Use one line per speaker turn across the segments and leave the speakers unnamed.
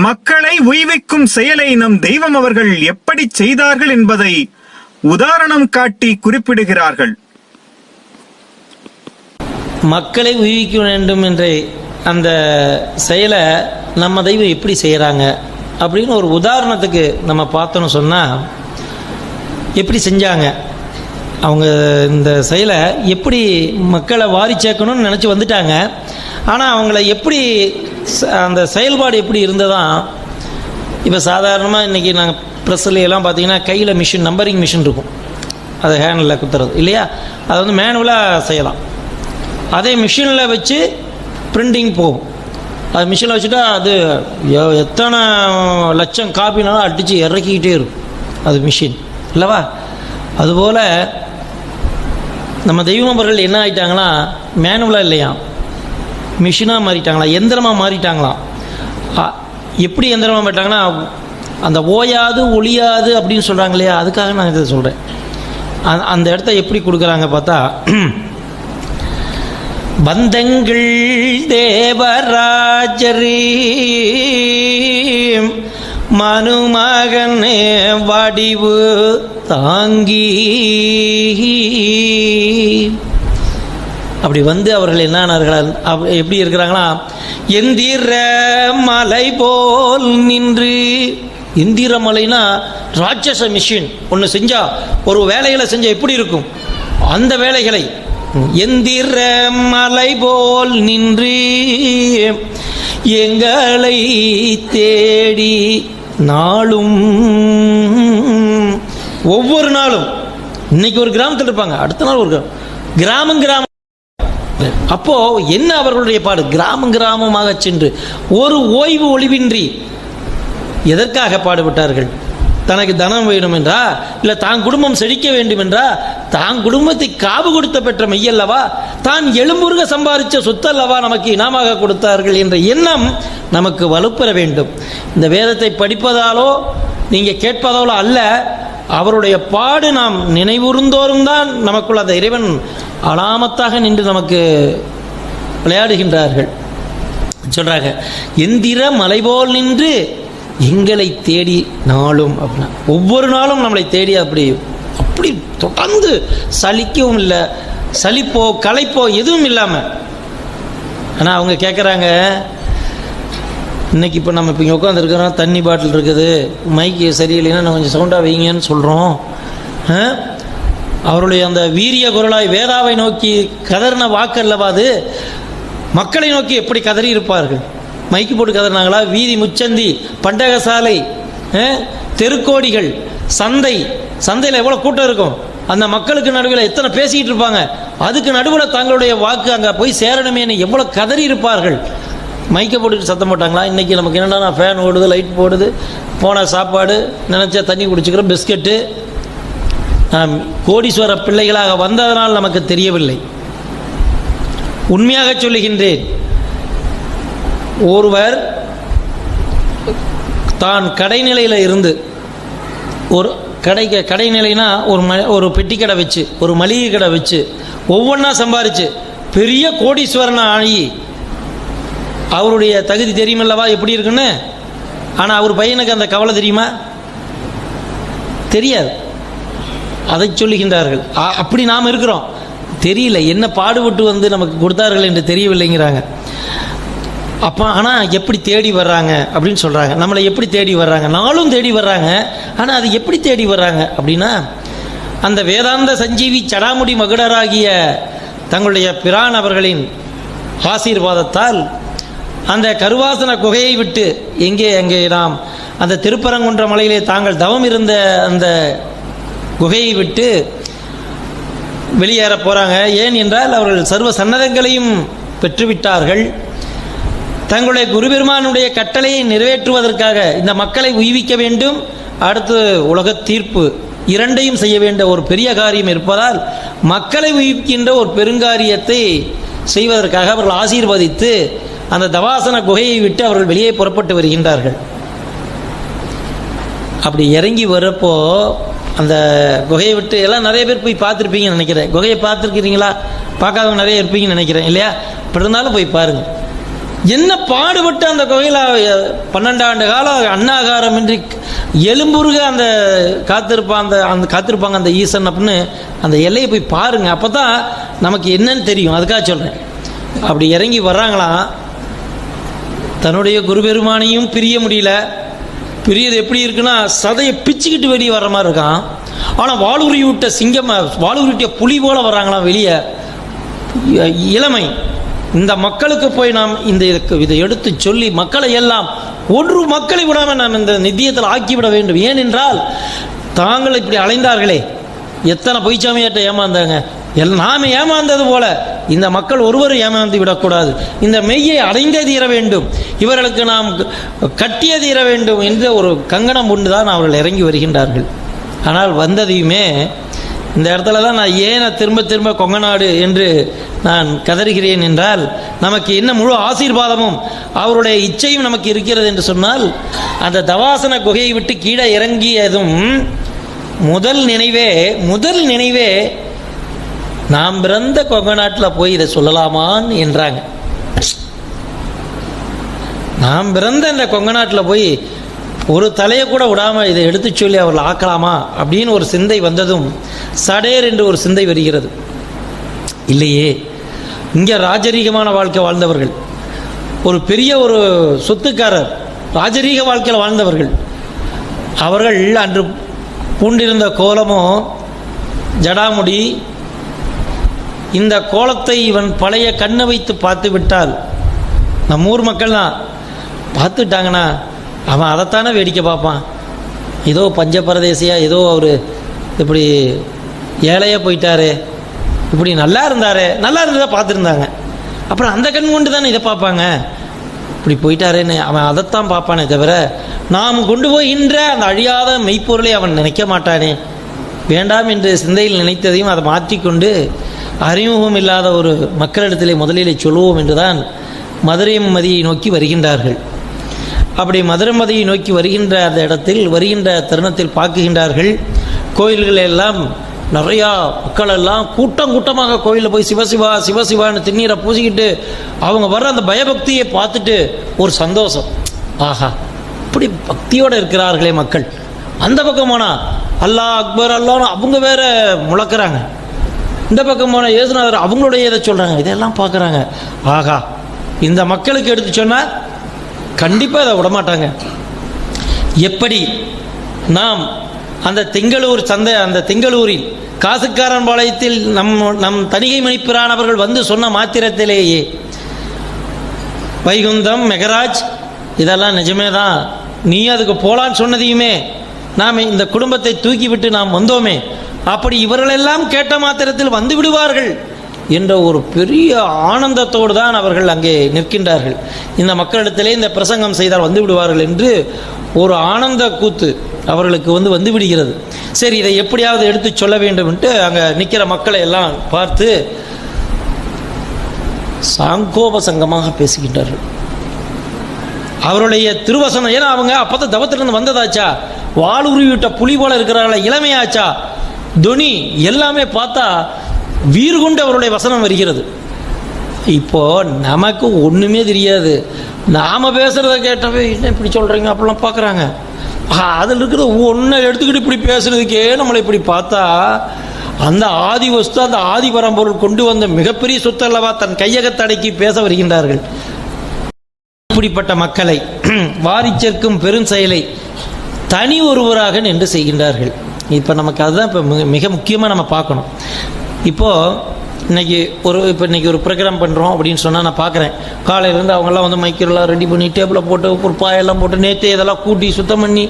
மக்களை உய்விக்கும் செயலை நம் தெய்வம் அவர்கள் எப்படி செய்தார்கள் என்பதை உதாரணம் காட்டி குறிப்பிடுகிறார்கள்.
மக்களை உய்விக்க வேண்டும் என்ற அந்த செயலை நம்ம தெய்வம் எப்படி செய்கிறாங்க அப்படின்னு ஒரு உதாரணத்துக்கு நம்ம பார்த்தோன்னு சொன்னால் எப்படி செஞ்சாங்க? அவங்க இந்த செயலை எப்படி மக்களை வாரி சேர்க்கணும்னு நினச்சி வந்துட்டாங்க. ஆனால் அவங்கள எப்படி அந்த செயல்பாடு எப்படி இருந்ததா இப்போ சாதாரணமாக இன்றைக்கி நாங்கள் ப்ரெஸ்லையெல்லாம் எல்லாம் பார்த்தீங்கன்னா கையில் மிஷின் நம்பரிங் மிஷின் இருக்கும். அதை ஹேண்டில் குத்துறது இல்லையா? அதை வந்து மேனுவலாக செய்யலாம். அதே மிஷினில் வச்சு பிரிண்டிங் போகும். அது மிஷினில் வச்சுட்டா அது எத்தனை லட்சம் காப்பினாலும் அடித்து இறக்கிக்கிட்டே இருக்கும். அது மிஷின் இல்லைவா? அதுபோல் நம்ம தெய்வமர்கள் என்ன ஆகிட்டாங்கன்னா மேனுவலாக இல்லையா மிஷினாக மாறிட்டாங்களா? எந்திரமாக மாறிட்டாங்களாம் எப்படி எந்திரமாக மாறிட்டாங்கன்னா அந்த ஓயாது ஒளியாது அப்படின்னு சொல்கிறாங்க இல்லையா அதுக்காக நான் இதை சொல்கிறேன் அந்த இடத்த எப்படி கொடுக்குறாங்க பார்த்தா பந்தங்கள் தேவராஜரே மனுமகனே வடிவு தாங்கி. அப்படி வந்து அவர்கள் என்னானார்கள் எப்படி இருக்கிறாங்களா? எந்திர மலை போல் நின்று. எந்திர மலைனா ராட்சச மிஷின் ஒன்று செஞ்சா ஒரு வேலைகளை செஞ்சா எப்படி இருக்கும்? அந்த வேலைகளை எந்திர மலை போல் நின்று. எங்களை தேடி நாளும். ஒவ்வொரு நாளும். இன்னைக்கு ஒரு கிராமத்தில் இருப்பாங்க. அடுத்த நாள் ஒரு கிராமம். கிராமம் கிராமம். அப்போ என்ன அவர்களுடைய பாடு? கிராமம் கிராமமாக சென்று ஒரு ஓய்வு ஒளிவின்றி எதற்காக பாடுபட்டார்கள்? தனக்கு தனம் வேணும் என்றா இல்லை தான் குடும்பம் செழிக்க வேண்டும் என்றா தான் குடும்பத்தை காவு கொடுத்த பெற்ற மெய்யல்லவா? தான் எழும்புருக சம்பாதிச்ச சொத்தல்லவா நமக்கு இனாமாக கொடுத்தார்கள் என்ற எண்ணம் நமக்கு வலுப்பெற வேண்டும். இந்த வேதத்தை படிப்பதாலோ நீங்கள் கேட்பதாலோ அல்ல அவருடைய பாடு நாம் நினைவுறுந்தோறும் தான் நமக்குள் அந்த இறைவன் அலாமத்தாக நின்று நமக்கு விளையாடுகின்றார்கள். சொல்கிறாங்க எந்திர மலை போல் நின்று எங்களை தேடி நாளும் அப்படின்னா ஒவ்வொரு நாளும் நம்மளை தேடி அப்படி அப்படி தொடர்ந்து சலிக்கவும் இல்லை சலிப்போ களைப்போ எதுவும் இல்லாமல் ஆனால் அவங்க கேட்குறாங்க இன்னைக்கு இப்போ நம்ம இப்போ இங்கே உட்காந்துருக்கிறோம் தண்ணி பாட்டில் இருக்குது மைக்கு சரியில்லைன்னா நான் கொஞ்சம் சவுண்டாக வைங்கன்னு சொல்கிறோம் அவருடைய அந்த வீரிய குரலாய் வேதாவை நோக்கி கதறின வாக்கு அல்லவா அது? மக்களை நோக்கி எப்படி கதறி இருப்பார்கள்? மைக்கு போட்டு கதறினாங்களா? வீதி முச்சந்தி பண்டகசாலை தெருக்கோடிகள் சந்தை. சந்தையில் எவ்வளோ கூட்டம் இருக்கும்? அந்த மக்களுக்கு நடுவில் எத்தனை பேசிக்கிட்டு இருப்பாங்க? அதுக்கு நடுவில் தங்களுடைய வாக்கு அங்கே போய் சேரணுமேனு எவ்வளோ கதறி இருப்பார்கள்? மைக்கை போட்டுட்டு சத்தம் போட்டாங்களா? இன்றைக்கி நமக்கு என்னென்னா ஃபேன் ஓடுது லைட் போடுது போன சாப்பாடு நினச்சா தண்ணி குடிச்சிக்கிறோம் பிஸ்கெட்டு நாம் கோடீஸ்வர பிள்ளைகளாக வந்ததனால் நமக்கு தெரியவில்லை. உண்மையாக சொல்லுகின்றேன். ஒருவர் தான் கடைநிலையில் இருந்து ஒரு கடை கடைநிலைனா ஒரு ம ஒரு பெட்டி கடை வச்சு ஒரு மளிகை கடை வச்சு ஒவ்வொன்றா சம்பாரிச்சு பெரிய கோடீஸ்வரனை ஆகி அவருடைய தகுதி தெரியுமல்லவா எப்படி இருக்குன்னு? ஆனால் அவர் பையனுக்கு அந்த கவலை தெரியுமா? தெரியாது. அதை சொல்லுகின்றார்கள். அப்படி நாம் இருக்கிறோம். தெரியல என்ன பாடுபட்டு வந்து நமக்கு கொடுத்தார்கள் என்று தெரியவில்லைங்கிறாங்க. அப்போ ஆனால் எப்படி தேடி வர்றாங்க அப்படின்னு சொல்கிறாங்க நம்மளை எப்படி தேடி வர்றாங்க? நாளும் தேடி வர்றாங்க. ஆனால் அது எப்படி தேடி வர்றாங்க? அப்படின்னா அந்த வேதாந்த சஞ்சீவி சடாமுடி மகுடராகிய தங்களுடைய பிரான் அவர்களின் ஆசீர்வாதத்தால் அந்த கருவாசன குகையை விட்டு எங்கே எங்கே நாம் அந்த திருப்பரங்குன்ற மலையிலே தாங்கள் தவம் இருந்த அந்த குகையை விட்டு வெளியேற போகிறாங்க ஏன் என்றால் அவர்கள் சர்வ சன்னதங்களையும் பெற்றுவிட்டார்கள். தங்களுடைய குருபெருமானுடைய கட்டளையை நிறைவேற்றுவதற்காக இந்த மக்களை உய்விக்க வேண்டும். அடுத்து உலக தீர்ப்பு இரண்டையும் செய்ய வேண்டிய ஒரு பெரிய காரியம் இருப்பதால் மக்களை உயிர்க்கின்ற ஒரு பெருங்காரியத்தை செய்வதற்காக அவர்கள் ஆசீர்வதித்து அந்த தவாசன குகையை விட்டு அவர்கள் வெளியே புறப்பட்டு வருகின்றார்கள். அப்படி இறங்கி வரப்போ அந்த குகையை விட்டு எல்லாம் நிறைய பேர் போய் பார்த்துருப்பீங்கன்னு நினைக்கிறேன். குகையை பார்த்துருக்கிறீங்களா? பார்க்காதவங்க நிறைய இருப்பீங்கன்னு நினைக்கிறேன் இல்லையா? இப்படி இருந்தாலும் போய் பாருங்கள் என்ன பாடுபட்டு அந்த குகையில் பன்னெண்டு ஆண்டு காலம் அன்னாகாரமின்றி எலும்புருக அந்த காத்திருப்பான் அந்த அந்த காத்திருப்பாங்க அந்த ஈசன் அப்படின்னு அந்த எல்லையை போய் பாருங்கள் அப்போ தான் நமக்கு என்னன்னு தெரியும். அதுக்காக சொல்கிறேன் அப்படி இறங்கி வர்றாங்களாம். தன்னுடைய குருபெருமானையும் பிரிய முடியல. பிரியது எப்படி இருக்குன்னா சதையை பிச்சுக்கிட்டு வெளியே வர்ற மாதிரி இருக்கான். ஆனால் வாளுரி விட்ட சிங்கம் வாளுரி விட்ட புலி போல வர்றாங்களாம் வெளியே. இளமை. இந்த மக்களுக்கு போய் நாம் இந்த இதை எடுத்து சொல்லி மக்களை எல்லாம் ஒன்று மக்களை விடாமல் நாம் இந்த நித்தியத்தில் ஆக்கிவிட வேண்டும். ஏனென்றால் தாங்கள் இப்படி அலைந்தார்களே. எத்தனை பொய்ச்சாமியாட்ட ஏமாந்தாங்க? எல் நாம் ஏமாந்தது போல இந்த மக்கள் ஒருவரும் ஏமாந்து விடக்கூடாது. இந்த மெய்யை அடைந்தே தீர வேண்டும். இவர்களுக்கு நாம் கட்டிய தீர வேண்டும் என்ற ஒரு கங்கணம் உண்டுதான் அவர்கள் இறங்கி வருகின்றார்கள். ஆனால் வந்ததையுமே இந்த இடத்துல தான் நான் ஏன் திரும்ப திரும்ப கொங்கநாடு என்று நான் கதறுகிறேன் என்றால் நமக்கு என்ன முழு ஆசீர்வாதமும் அவருடைய இச்சையும் நமக்கு இருக்கிறது என்று சொன்னால் அந்த தவாசன குகையை விட்டு கீழே இறங்கியதும் முதல் நினைவே முதல் நினைவே நாம் பிறந்த கொங்க நாட்டில் போய் இதை சொல்லலாமான்னு என்றாங்க. நாம் பிறந்த இந்த கொங்க நாட்டில் போய் ஒரு தலையை கூட விடாமல் இதை எடுத்து சொல்லி அவர்கள் ஆக்கலாமா அப்படின்னு ஒரு சிந்தை வந்ததும் சடேர் என்று ஒரு சிந்தை வருகிறது. இல்லையே இங்கே ராஜரீகமான வாழ்க்கை வாழ்ந்தவர்கள் ஒரு பெரிய ஒரு சொத்துக்காரர் ராஜரீக வாழ்க்கையில் வாழ்ந்தவர்கள் அவர்கள் அன்று பூண்டிருந்த கோலமோ ஜடாமுடி இந்த கோலத்தை இவன் பழைய கண்ணை வைத்து பார்த்து விட்டால் நம்ம ஊர் மக்கள் தான் பார்த்துட்டாங்கண்ணா அவன் அதைத்தானே வேடிக்கை பார்ப்பான். ஏதோ பஞ்சபரதேசியாக ஏதோ அவர் இப்படி ஏழையாக போயிட்டாரு இப்படி நல்லா இருந்தாரு நல்லா இருந்ததை பார்த்துருந்தாங்க. அப்புறம் அந்த கண் கொண்டு தானே இதை பார்ப்பாங்க. இப்படி போயிட்டாரேன்னு அவன் அதைத்தான் பார்ப்பானே தவிர நாம் கொண்டு போகின்ற அந்த அழியாத மெய்ப்பொருளை அவன் நினைக்க மாட்டானே. வேண்டாம் என்று சிந்தையில் நினைத்ததையும் அதை மாற்றிக்கொண்டு அறிமுகம் இல்லாத ஒரு மக்களிடத்திலே முதலிலே சொல்லுவோம் என்றுதான் மதுரையும் மதியை நோக்கி வருகின்றார்கள். அப்படி மதுரமதியை நோக்கி வருகின்ற அந்த இடத்தில் வருகின்ற தருணத்தில் பார்க்குகின்றார்கள். கோயில்கள் எல்லாம் நிறையா மக்கள் எல்லாம் கூட்டம் கூட்டமாக கோயிலில் போய் சிவசிவா சிவசிவான்னு திண்ணீரை பூசிக்கிட்டு அவங்க வர்ற அந்த பயபக்தியை பார்த்துட்டு ஒரு சந்தோஷம். ஆஹா இப்படி பக்தியோடு இருக்கிறார்களே மக்கள். அந்த பக்கம் போனால் அல்லாஹ் அக்பர் அல்லான்னு அவங்க வேற முழக்கிறாங்க. இந்த பக்கம் போன இயேசுநாதர் அவங்களுடைய இதை சொல்கிறாங்க இதெல்லாம் பார்க்குறாங்க. ஆகா இந்த மக்களுக்கு எடுத்து சொன்னால் கண்டிப்பாக இதை விடமாட்டாங்க. எப்படி? நாம் அந்த திங்களூர் சந்தை அந்த திங்களூரில் காசுக்காரன் பாளையத்தில் நம் நம் தணிகை மணிப்பிரானவர்கள் வந்து சொன்ன மாத்திரத்திலேயே வைகுந்தம் மெகராஜ் இதெல்லாம் நிஜமே தான். நீ அதுக்கு போகலான்னு சொன்னதையுமே நாம் இந்த குடும்பத்தை தூக்கிவிட்டு நாம் வந்தோமே. அப்படி இவர்களெல்லாம் கேட்ட மாத்திரத்தில் வந்து விடுவார்கள் என்ற ஒரு பெரிய ஆனந்தத்தோடு தான் அவர்கள் அங்கே நிற்கின்றார்கள். இந்த மக்களிடத்திலே இந்த பிரசங்கம் செய்தால் வந்து விடுவார்கள் என்று ஒரு ஆனந்த கூத்து அவர்களுக்கு வந்து வந்து விடுகிறது. சரி இதை எப்படியாவது எடுத்து சொல்ல வேண்டும் என்று அங்கே நிற்கிற மக்களை எல்லாம் பார்த்து சாங்கோபசங்கமாக பேசுகின்றார்கள். அவருடைய திருவசனம் ஏன்னா அவங்க அப்பதான் தவத்திலிருந்து வந்ததாச்சா? வாளுருவிட்ட புலி போல இருக்கிறாங்கள இளமையாச்சா? துனி எல்லாமே பார்த்தா வீறு கொண்டு அவருடைய வசனம் வருகிறது. இப்போ நமக்கு ஒன்றுமே தெரியாது. நாம் பேசுகிறத கேட்டவே என்ன இப்படி சொல்கிறீங்க அப்படிலாம் பார்க்குறாங்க. அதில் இருக்கிற ஒன்றை எடுத்துக்கிட்டு இப்படி பேசுகிறதுக்கே நம்மளை இப்படி பார்த்தா அந்த ஆதி வஸ்து அந்த ஆதி பரம்பொருள் கொண்டு வந்த மிகப்பெரிய சொத்தல்லவா தன் கையகத்தடக்கி பேச வருகின்றார்கள். இப்படிப்பட்ட மக்களை வாரிச்சேர்க்கும் பெரும் செயலை தனி ஒருவராக நின்று செய்கின்றார்கள். இப்போ நமக்கு அதுதான் இப்போ மிக மிக முக்கியமாக நம்ம பார்க்கணும். இப்போது இன்றைக்கி ஒரு இப்போ இன்னைக்கு ஒரு ப்ரோக்ராம் பண்ணுறோம் அப்படின்னு சொன்னால் நான் பார்க்குறேன். காலையிலேருந்து அவங்கெல்லாம் வந்து மைக்கெல்லாம் ரெடி பண்ணி டேபிளை போட்டு ஒரு பாயெல்லாம் போட்டு நேற்று இதெல்லாம் கூட்டி சுத்தம் பண்ணி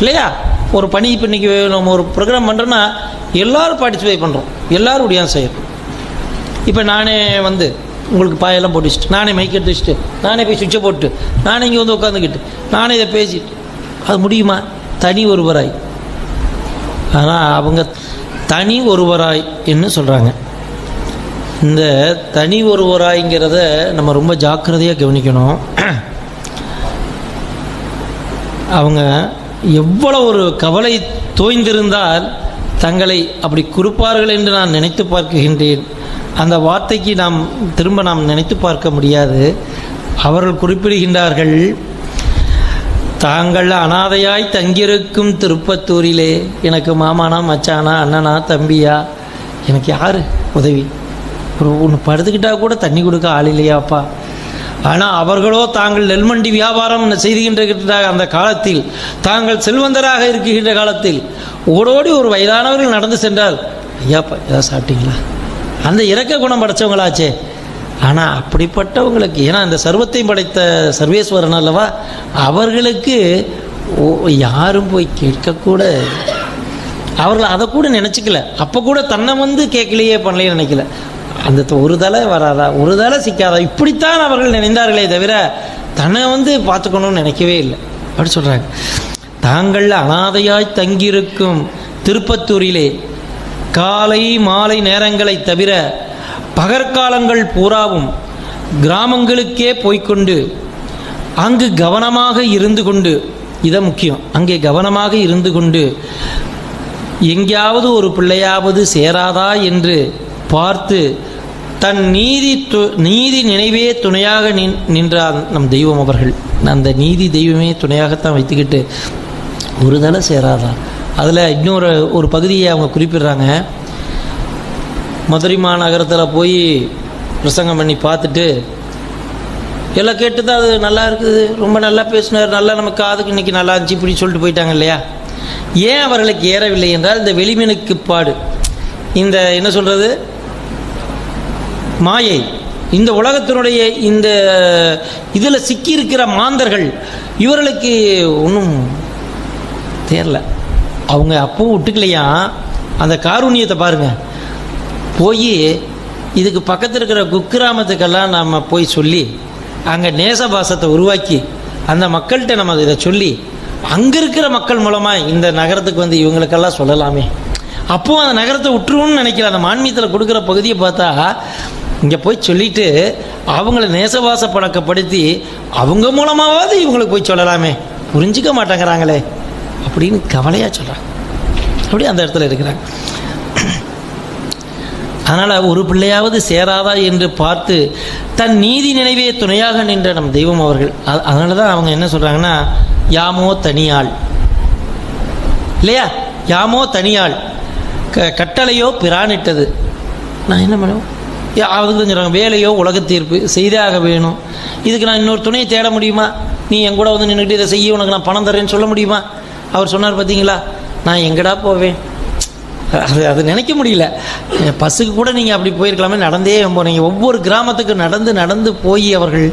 இல்லையா? ஒரு பணி இப்போ இன்றைக்கி நம்ம ஒரு ப்ரோக்ராம் பண்ணுறோன்னா எல்லோரும் பார்ட்டிசிபேட் பண்ணுறோம் எல்லோரும் உடையான் செய்கிறோம் இப்போ நானே வந்து உங்களுக்கு பாயெல்லாம் போட்டு வச்சுட்டு நானே மைக் எடுத்து வச்சுட்டு நானே போய் சுவிட்சை போட்டு நானே இங்கே வந்து உட்காந்துக்கிட்டு நானே இதை பேசிட்டு அது முடியுமா? தனி ஒருவராய். ஆனால் அவங்க தனி ஒருவராய் என்று சொல்கிறாங்க இந்த தனி ஒருவராய்ங்கிறத நம்ம ரொம்ப ஜாக்கிரதையாக கவனிக்கணும். அவங்க எவ்வளவு ஒரு கவலை தோய்ந்திருந்தால் தங்களை அப்படி குறிப்பார்கள் என்று நான் நினைத்து பார்க்குகின்றேன் அந்த வார்த்தைக்கு நாம் திரும்ப நாம் நினைத்து பார்க்க முடியாது. அவர்கள் குறிப்பிடுகின்றார்கள் தாங்கள் அனாதையாய் தங்கியிருக்கும் திருப்பத்தூரிலே எனக்கு மாமானா மச்சானா அண்ணனா தம்பியா? எனக்கு யார் உதவி? ஒரு ஒன்று படுத்துக்கிட்டா கூட தண்ணி கொடுக்க ஆள் இல்லையாப்பா? ஆனால் அவர்களோ தாங்கள் நெல்மண்டி வியாபாரம் செய்துகின்ற அந்த காலத்தில் தாங்கள் செல்வந்தராக இருக்கின்ற காலத்தில் ஓடோடி ஒரு வயதானவர்கள் நடந்து சென்றால் ஐயாப்பா ஏதாவது சாப்பிட்டீங்களா? அந்த இறக்க குணம் படைச்சவங்களாச்சே. ஆனால் அப்படிப்பட்டவங்களுக்கு ஏன்னா இந்த சர்வத்தையும் படைத்த சர்வேஸ்வரன் அல்லவா அவர்களுக்கு ஓ- யாரும் போய் கேட்கக்கூட அவர்கள் அதை கூட நினச்சிக்கல. அப்போ கூட தன்னை வந்து கேட்கலையே பண்ணலையே நினைக்கல. அந்த த- ஒரு தலை வராதா? ஒரு தலை சிக்காதா? இப்படித்தான் அவர்கள் நினைந்தார்களே தவிர தன்னை வந்து பார்த்துக்கணும்னு நினைக்கவே இல்லை. அப்படி சொல்கிறாங்க தாங்கள் அனாதையாய் தங்கியிருக்கும் திருப்பத்தூரிலே காலை மாலை நேரங்களை தவிர பகற்காலங்கள் பூராவும் கிராமங்களுக்கே போய்க்கொண்டு அங்கு கவனமாக இருந்து கொண்டு இதை முக்கியம் அங்கே கவனமாக இருந்து கொண்டு எங்கேயாவது ஒரு பிள்ளையாவது சேராதா என்று பார்த்து தன் நீதி து- நீதி நினைவே துணையாக நின் நின்றார் நம் தெய்வம் அவர்கள். அந்த நீதி தெய்வமே துணையாகத்தான் வைத்துக்கிட்டு ஒரு தலை சேராதா. அதில் இன்னொரு ஒரு பகுதியை அவங்க குறிப்பிடுறாங்க. மதுரை மாநகரத்தில் போய் பிரசங்கம் பண்ணி பார்த்துட்டு எல்லாம் கேட்டு தான் அது நல்லா இருக்குது. ரொம்ப நல்லா பேசினார். நல்லா நம்ம காதுக்கு இன்னைக்கு நல்லா இருந்துச்சு இப்படி சொல்லிட்டு போயிட்டாங்க இல்லையா? ஏன் அவர்களுக்கு ஏறவில்லை என்றால் இந்த வெளிமனுக்கு பாடு. இந்த என்ன சொல்கிறது மாயை. இந்த உலகத்தினுடைய இந்த இதில் சிக்கியிருக்கிற மாந்தர்கள் இவர்களுக்கு ஒன்றும் தெரில அவங்க அப்பவும் விட்டுக்கலையா அந்த காரூணியத்தை பாருங்கள் போய் இதுக்கு பக்கத்தில் இருக்கிற குக்கிராமத்துக்கெல்லாம் நம்ம போய் சொல்லி அங்கே நேசபாசத்தை உருவாக்கி அந்த மக்கள்கிட்ட நம்ம இதை சொல்லி அங்கே இருக்கிற மக்கள் மூலமாக இந்த நகரத்துக்கு வந்து இவங்களுக்கெல்லாம் சொல்லலாமே. அப்போது அந்த நகரத்தை விட்டுருவோம்னு நினைக்கிற அந்த மான்மியத்தில் கொடுக்குற பகுதியை பார்த்தா இங்கே போய் சொல்லிட்டு அவங்கள நேசவாச பழக்கப்படுத்தி அவங்க மூலமாவது இவங்களுக்கு போய் சொல்லலாமே. புரிஞ்சிக்க மாட்டேங்கிறாங்களே அப்படின்னு கவலையாக சொல்கிறாங்க அப்படி அந்த இடத்துல இருக்கிறாங்க. அதனால் ஒரு பிள்ளையாவது சேராதா என்று பார்த்து தன் நீதி நினைவே துணையாக நின்ற நம் தெய்வம் அவர்கள். அதனால தான் அவங்க என்ன சொல்கிறாங்கன்னா யாமோ தனியாள். இல்லையா? யாமோ தனியாள். க கட்டளையோ பிரானிட்டது. நான் என்ன பண்ணுவோம் யா- அதுக்கு தான் சொல்கிறாங்க வேலையோ உலக தீர்ப்பு வேணும். இதுக்கு நான் இன்னொரு துணையை தேட முடியுமா? நீ என் கூட வந்து நின்றுட்டு இதை செய்ய உனக்கு நான் பணம் தரேன்னு சொல்ல முடியுமா? அவர் சொன்னார் பார்த்தீங்களா நான் எங்கடா போவேன்? அது அது நினைக்க முடியல. பஸ்ஸுக்கு கூட நீங்கள் அப்படி போயிருக்கலாமே நடந்தே போனீங்க ஒவ்வொரு கிராமத்துக்கு நடந்து நடந்து போய் அவர்கள்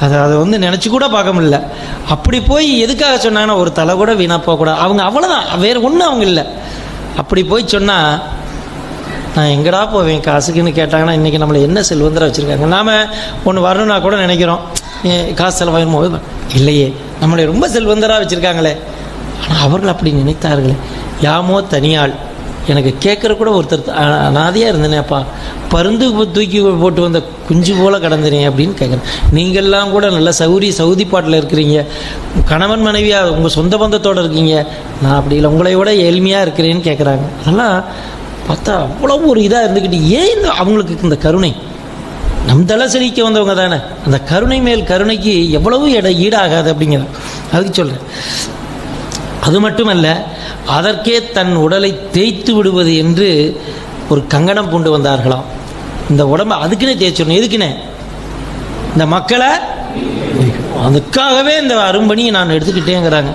அதை அதை வந்து நினச்சி கூட பார்க்க முடியல. அப்படி போய் எதுக்காக சொன்னாங்கன்னா ஒரு தலை கூட வீணாக போகக்கூடாது அவங்க அவ்வளோதான் வேறு ஒன்றும் அவங்க இல்லை. அப்படி போய் சொன்னால் நான் எங்கடா போவேன் காசுக்குன்னு கேட்டாங்கன்னா இன்றைக்கி நம்மளை என்ன செல்வந்தராக வச்சுருக்காங்க? நாம் ஒன்று வரணும்னா கூட நினைக்கிறோம். காசு செலவாயிரும்? போது இல்லையே. நம்மளை ரொம்ப செல்வந்தராக வச்சுருக்காங்களே. ஆனால் அவர்கள் அப்படி நினைத்தார்களே. யாமோ தனியாள். எனக்கு கேட்குற கூட ஒருத்தர் அ- அனாதையாக இருந்தேனேப்பா பருந்து தூக்கி போட்டு வந்த குஞ்சு போல் கடந்துறீங்க அப்படின்னு கேட்குறேன் நீங்கள்லாம் கூட நல்ல சௌரி சவுதி பாட்டில் இருக்கிறீங்க. கணவன் மனைவியாக உங்கள் சொந்த பந்தத்தோடு இருக்கீங்க. நான் அப்படி இல்லை உங்களை விட ஏழ்மையாக இருக்கிறேன்னு கேட்குறாங்க அதெல்லாம் பார்த்தா அவ்வளோ ஒரு இதாக இருந்துக்கிட்டு ஏன் இந்த அவங்களுக்கு இந்த கருணை? நம் தலை செழிக்க வந்தவங்க தானே. அந்த கருணை மேல் கருணைக்கு எவ்வளவு இட ஈடாகாது அப்படிங்கிறேன். அதுக்கு சொல்கிறேன் அது மட்டுமல்ல அதற்கே தன் உடலை தேய்த்து விடுவது என்று ஒரு கங்கணம் கொண்டு வந்தார்களாம். இந்த உடம்பை அதுக்குன்னே தேய்ச்சிடணும். எதுக்குன்னே? இந்த மக்களை அதுக்காகவே இந்த அரும்பணியை நான் எடுத்துக்கிட்டேங்கிறாங்க.